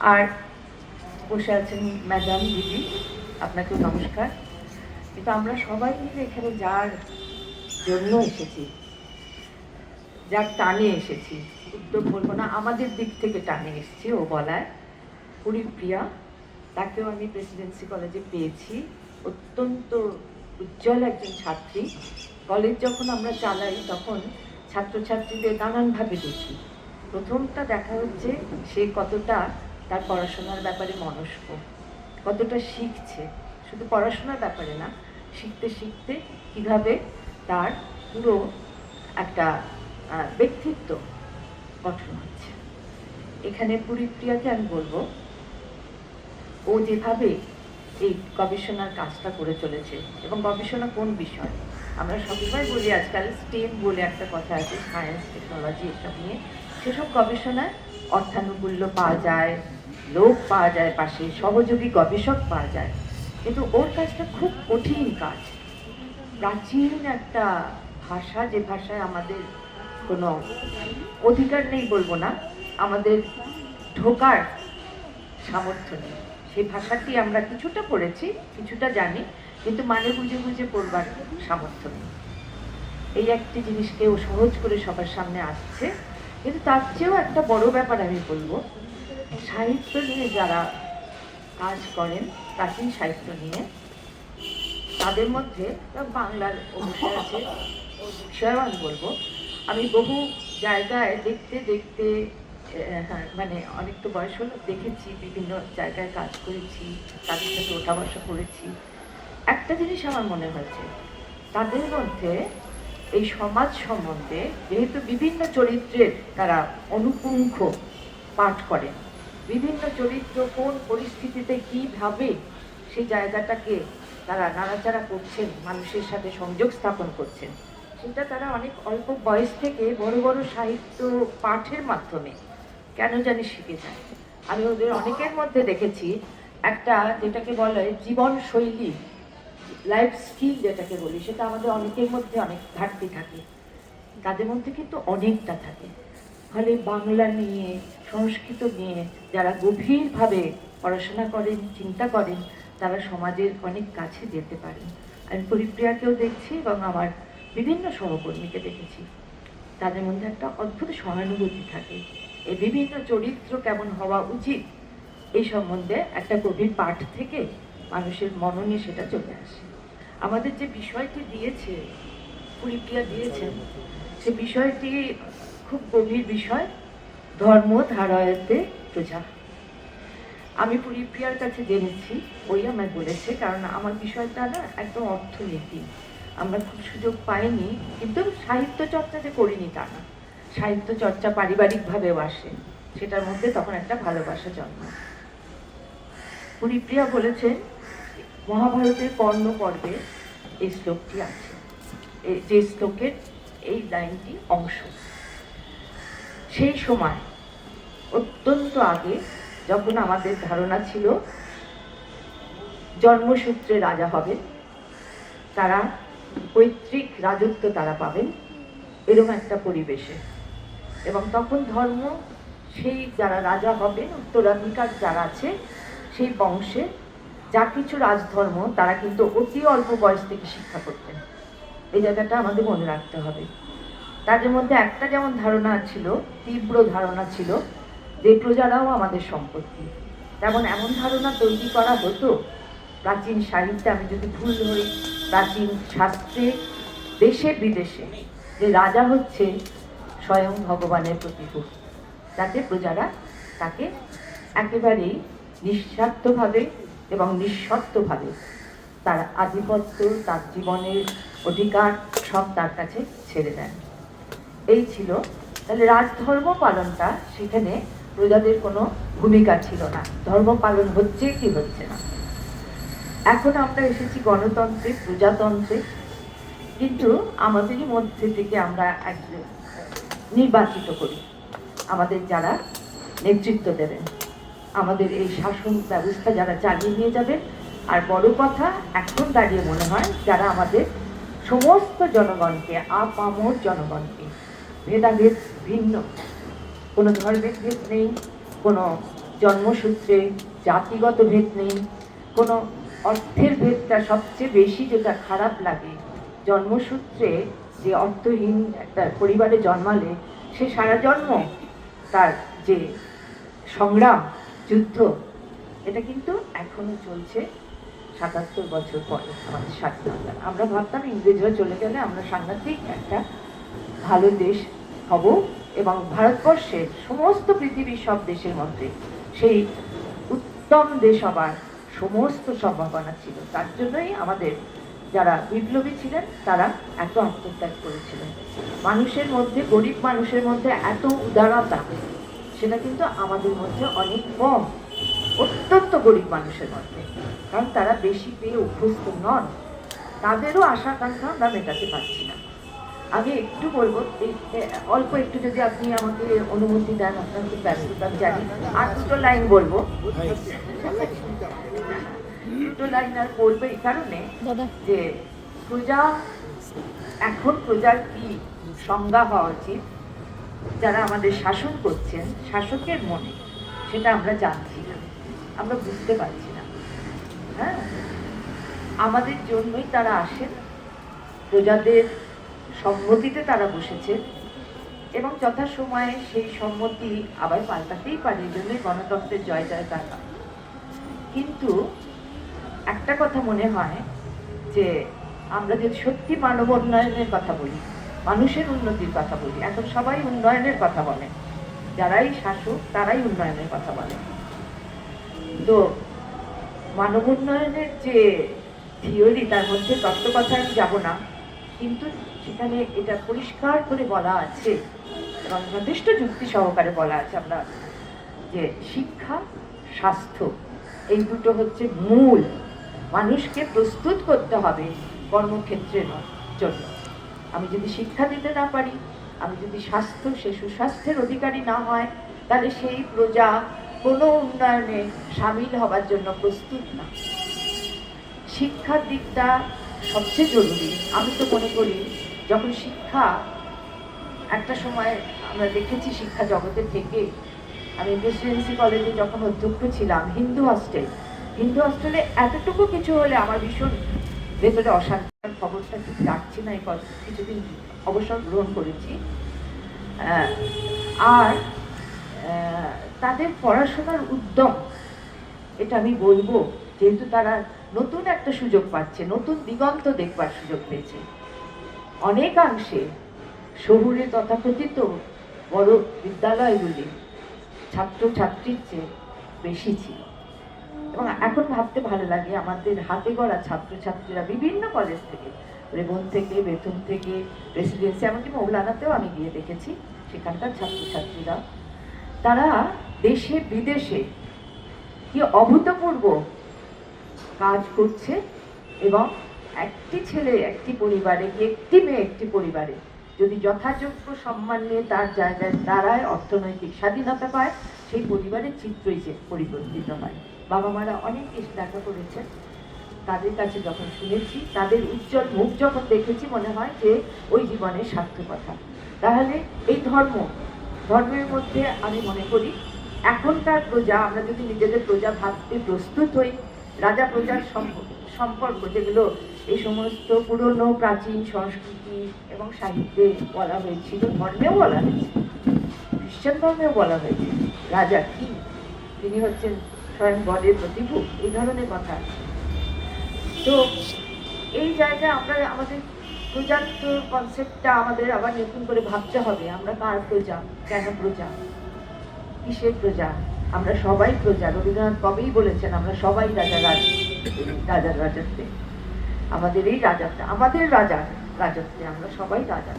আর বসে আছেন ম্যাডাম, দিদি, আপনাকেও নমস্কার। কিন্তু আমরা সবাই মিলে এখানে যার জন্য এসেছি, যার টানে এসেছি, উদ্যোগ বলব না, আমাদের দিক থেকে টানে এসেছি ও বলায়। পরিপ্রিয়া তাকেও আমি প্রেসিডেন্সি কলেজে পেয়েছি, অত্যন্ত উজ্জ্বল একজন ছাত্রী। কলেজ যখন আমরা চালাই, তখন ছাত্রছাত্রীদের নানানভাবে দেখি। প্রথমটা দেখা হচ্ছে সে কতটা তার পড়াশোনার ব্যাপারে মনস্ক। কতটা শিখছে? শুধু পড়াশোনার ব্যাপারে না, শিখতে শিখতে কীভাবে তার পুরো একটা ব্যক্তিত্ব গঠন হচ্ছে। এখানে পরিপ্রিয়াকে আমি বলব, ও যেভাবে এই গবেষণার কাজটা করে চলেছে এবং গবেষণা কোন বিষয়? আমরা সবসময় বলি, আজকাল স্টেম বলে একটা কথা আছে সায়েন্স টেকনোলজি এসব নিয়ে। সেসব গবেষণায় অর্থানুকূল্য পাওয়া যায় লোক পাওয়া যায়, পাশে সহযোগী গবেষক পাওয়া যায়। কিন্তু ওর কাজটা খুব কঠিন কাজ। প্রাচীন একটা ভাষা, যে ভাষায় আমাদের কোনো অধিকার নেই বলব না, আমাদের ঢোকার সামর্থ্য নেই। সেই ভাষাটি আমরা কিছুটা পড়েছি, কিছুটা জানি, কিন্তু মানে বুঝে বুঝে পড়বার সামর্থ্য নেই। এই একটি জিনিসকে ও সহজ করে সবার সামনে আসছে, কিন্তু তার চেয়েও একটা বড় ব্যাপার আমি বলব সাহিত্য নিয়ে যারা কাজ করেন প্রাচীন সাহিত্য নিয়ে। তাদের মধ্যে বাংলার অবশ্যই আছে ওর আমি বলব। আমি বহু জায়গায় দেখতে দেখতে হ্যাঁ মানে অনেক তো বয়স হলো, দেখেছি, বিভিন্ন জায়গায় কাজ করেছি, তাদের সাথে ওঠা বসা করেছি। একটা জিনিস আমার মনে হয়েছে, তাদের মধ্যে এই সমাজ সম্বন্ধে যেহেতু বিভিন্ন চরিত্রের তারা অনুপুঙ্খ পাঠ করেন বিভিন্ন চরিত্র কোন পরিস্থিতিতে কীভাবে সেই জায়গাটাকে তারা নাড়াচাড়া করছেন, মানুষের সাথে সংযোগ স্থাপন করছেন, সেটা তারা অনেক অল্প বয়স থেকে বড় বড় সাহিত্য পাঠের মাধ্যমে কেন জানি শিখে যায়। আমি ওদের অনেকের মধ্যে দেখেছি, একটা যেটাকে বলে জীবন শৈলী লাইফ স্কিল যেটাকে বলি, সেটা আমাদের অনেকের মধ্যে অনেক ঘাটতি থাকে। তাদের মধ্যে কিন্তু অনেকটা থাকে। ফলে বাংলা নিয়ে, সংস্কৃত নিয়ে যারা গভীরভাবে পড়াশোনা করেন, চিন্তা করেন, তারা সমাজের অনেক কাছে যেতে পারেন। আমি পরিপ্রিয়াকেও দেখছি এবং আমার বিভিন্ন সহকর্মীকে দেখেছি। তাদের মধ্যে একটা অদ্ভুত সহানুভূতি থাকে। এই বিভিন্ন চরিত্র কেমন হওয়া উচিত, এই সম্বন্ধে একটা গভীর পাঠ থেকে মানুষের মননে সেটা চলে আসে। আমাদের যে বিষয়টি দিয়েছে, পরিপ্রিয়া দিয়েছেন, সে বিষয়টি খুব গভীর বিষয়, ধর্ম ধারায়তে প্রজা। আমি পরিপ্রিয়ার কাছে জেনেছি, ওই আমায় বলেছে, কারণ আমার বিষয়টা না একদম অর্থনীতি। আমরা খুব সুযোগ পাইনি, কিন্তু সাহিত্য চর্চা যে করিনি তা না। সাহিত্য চর্চা পারিবারিকভাবেও আসে, সেটার মধ্যে তখন একটা ভালোবাসা জন্মায় পরিপ্রিয়া বলেছেন, মহাভারতের কর্ণ পর্বে এই শ্লোকটি আছে। যে শ্লোকের এই লাইনটি অংশ। সেই সময়, অত্যন্ত আগে যখন আমাদের ধারণা ছিল, জন্মসূত্রে রাজা হবেন, তারা পৈতৃক রাজত্ব তারা পাবেন এরকম একটা পরিবেশে। এবং তখন ধর্ম, সেই যারা রাজা হবেন, উত্তরাধিকার যারা আছে, সেই বংশে যা কিছু রাজধর্ম, তারা কিন্তু অতি অল্প বয়স থেকে শিক্ষা করতেন। এই জায়গাটা আমাদের মনে রাখতে হবে। তাদের মধ্যে একটা যেমন ধারণা ছিল, তীব্র ধারণা ছিল যে প্রজারাও আমাদের সম্পত্তি। তেমন এমন ধারণা তৈরি করা হতো, প্রাচীন সাহিত্যে আমি যদি ভুল ধরি, প্রাচীন শাস্ত্রে দেশে বিদেশে যে রাজা হচ্ছে স্বয়ং ভগবানের প্রতিরূপ। যাতে প্রজারা তাকে একেবারেই নিঃস্বার্থভাবে এবং নিঃশর্তভাবে তার আধিপত্য, তার জীবনের অধিকার সব তার কাছে ছেড়ে দেন। এই ছিল। তাহলে রাজধর্ম পালনটা সেখানে প্রজাদের কোনো ভূমিকা ছিল না। ধর্ম পালন হচ্ছে কি হচ্ছে না। এখন আমরা এসেছি গণতন্ত্রে, প্রজাতন্ত্রে। কিন্তু আমাদেরই মধ্যে থেকে আমরা একজন নির্বাচিত করি। আমাদের যারা নেতৃত্ব দেবেন। আমাদের এই শাসন ব্যবস্থা যারা চালিয়ে নিয়ে যাবেন। আর বড় কথা, এখন দাঁড়িয়ে মনে হয় যারা আমাদের সমস্ত জনগণকে, আপামর জনগণকে ভেদাভেদ ভিন্ন। কোনো ধর্মের ভেদ নেই, কোনো জন্মসূত্রে জাতিগত ভেদ নেই, কোনো অর্থের ভেদটা সবচেয়ে বেশি যেটা খারাপ লাগে, জন্মসূত্রে যে অর্থহীন একটা পরিবারে জন্মালে সে সারা জন্ম তার যে সংগ্রাম, যুদ্ধ, এটা কিন্তু এখনও চলছে সাতাত্তর বছর পরে, আমাদের স্বাধীনতা। আমরা ভাবতাম ইংরেজরা চলে গেলে আমরা সাংঘাতিক একটা ভালো দেশ হব এবং ভারতবর্ষের সমস্ত পৃথিবীর সব দেশের মধ্যে সেই উত্তম দেশ হবার সমস্ত সম্ভাবনা ছিল। তার জন্যই আমাদের যারা বিপ্লবী ছিলেন, তারা এত আত্মত্যাগ করেছিলেন। মানুষের মধ্যে, গরিব মানুষের মধ্যে এত উদারতা, সেটা কিন্তু আমাদের মধ্যে অনেক কম। অত্যন্ত গরিব মানুষের মধ্যে। কারণ তারা বেশি পেয়ে অভ্যস্ত নন। তাদেরও আশা আকাঙ্ক্ষা আমরা মেটাতে পারছি না। আমি একটু বলব অল্প একটু যদি আপনি আমাকে অনুমতি দেন আপনার খুব ব্যস্ততা জানি। আর দুটো লাইন বলব। দুটো লাইন আর বলব এই কারণে যে প্রজা এখন প্রজার কি সংজ্ঞা হওয়া উচিত? যারা আমাদের শাসন করছেন শাসকের মনে সেটা আমরা জানছি না। আমরা বুঝতে পারছি না। হ্যাঁ? আমাদের জন্যই তারা আসেন। প্রজাদের সম্মতিতে তারা বসেছে এবং যথাসময়ে সেই সম্মতি আবার পাল্টাতেই পারে জন্যই গণতন্ত্রের জয় জয় তারা কিন্তু একটা কথা মনে হয় যে আমরা যদি সত্যি মানব উন্নয়নের কথা বলি, মানুষের উন্নতির কথা বলি, এখন সবাই উন্নয়নের কথা বলে। যারাই শাসক, তারাই উন্নয়নের কথা বলে। তো মানব উন্নয়নের যে থিওরি তার মধ্যে তত্ত্ব কথা আমি যাব না, কিন্তু সেখানে এটা পরিষ্কার করে বলা আছে এবং যথেষ্ট যুক্তি সহকারে বলা আছে আমরা যে শিক্ষা, স্বাস্থ্য, এই দুটো হচ্ছে মূল। মানুষকে প্রস্তুত করতে হবে কর্মক্ষেত্রের জন্য। আমি যদি শিক্ষা দিতে না পারি, আমি যদি স্বাস্থ্য, সে সুস্বাস্থ্যের অধিকারী না হয়, তাহলে সেই প্রজা কোনো উন্নয়নে সামিল হবার জন্য প্রস্তুত না। শিক্ষার দিকটা সবচেয়ে জরুরি। আমি তো মনে করি যখন শিক্ষা, একটা সময় আমরা দেখেছি শিক্ষা জগতে থেকে, আমি প্রেসিডেন্সি কলেজে যখন অধ্যক্ষ ছিলাম, হিন্দু হস্টেল হিন্দু হস্টেলে এতটুকু কিছু হলে আমার ভীষণ ভেতরে অশান্তির খবরটা ঠিক রাখছি না, এই কিছুদিন অবসর গ্রহণ করেছি। আর তাদের পড়াশোনার উদ্যম, এটা আমি বলব, যেহেতু তারা নতুন একটা সুযোগ পাচ্ছে, নতুন দিগন্ত দেখবার সুযোগ পেয়েছে। অনেকাংশে শহুরে তথাকথিত বড় বিদ্যালয়গুলি ছাত্র ছাত্রীর চেয়ে বেশি ছিল। এবং এখন ভাবতে ভালো লাগে, আমাদের হাতে গড়া ছাত্রছাত্রীরা বিভিন্ন কলেজ থেকে, রেবন থেকে বেতন থেকে রেসিডেন্সি এমনকি মৌলানাতেও আমি গিয়ে দেখেছি, সেখানকার ছাত্রছাত্রীরা। তারা দেশে, বিদেশে কি অভূতপূর্ব কাজ করছে এবং একটি ছেলে, একটি পরিবারে, একটি মেয়ে, একটি পরিবারে। যদি যথাযোগ্য সম্মান নিয়ে তার জায়গায় দাঁড়ায়, অর্থনৈতিক স্বাধীনতা পায়, সেই পরিবারের চিত্রই পরিবর্তিত হয়। বাবা মারা অনেক এসে দেখা করেছেন। তাদের কাছে যখন শুনেছি, তাদের উজ্জ্বল মুখ যখন দেখেছি, মনে হয় যে ওই জীবনের সার্থকতা। তাহলে এই ধর্ম, ধর্মের মধ্যে আমি মনে করি এখনকার প্রজা, আমরা যদি নিজেদের প্রজা ভাবতে প্রস্তুত হই রাজা প্রজার সম্পর্ক যেগুলো এই সমস্ত পুরনো প্রাচীন সংস্কৃতি এবং সাহিত্যে বলা হয়েছিল, ধর্মেও বলা হয়েছে খ্রিস্টান ধর্মেও বলা হয়েছে রাজা কি? তিনি হচ্ছেন স্বয়ং গডের প্রতিভু এই ধরনের কথা তো এই জায়গায় আমরা, আমাদের প্রজাত্ব কনসেপ্টটা আমাদের আবার নতুন করে ভাবতে হবে, আমরা কার প্রজা? কেন প্রজা? কিসের প্রজা? আমরা সবাই প্রজা। রবীন্দ্রনাথ কবেই বলেছেন, আমরা সবাই রাজা রাজ রাজার রাজত্বে। আমাদের এই রাজাটা, আমাদের রাজা, রাজত্বে আমরা সবাই রাজা।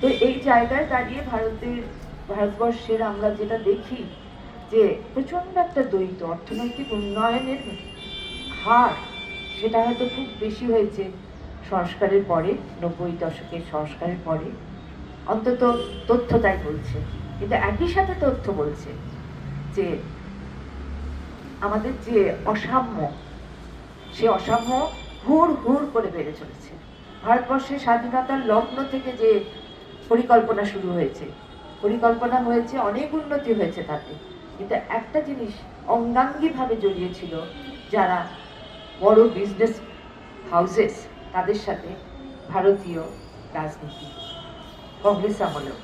তো এই জায়গায় দাঁড়িয়ে ভারতের, ভারতবর্ষের আমরা যেটা দেখি যে প্রচণ্ড একটা দ্বৈত অর্থনৈতিক উন্নয়নের হার, সেটা হয়তো খুব বেশি হয়েছে সংস্কারের পরে, নব্বই দশকের সংস্কারের পরে। অন্তত তথ্য তাই বলছে। কিন্তু একই সাথে তথ্য বলছে যে আমাদের যে অসাম্য, সে অসাম্য হুড় হুড় করে বেড়ে চলেছে। ভারতবর্ষের স্বাধীনতার লগ্ন থেকে যে পরিকল্পনা শুরু হয়েছে, পরিকল্পনা হয়েছে, অনেক উন্নতি হয়েছে তাতে। কিন্তু একটা জিনিস অঙ্গাঙ্গিভাবে জড়িয়েছিল, যারা বড় বিজনেস হাউসেস তাদের সাথে ভারতীয় রাজনীতি, কংগ্রেস আমলেও।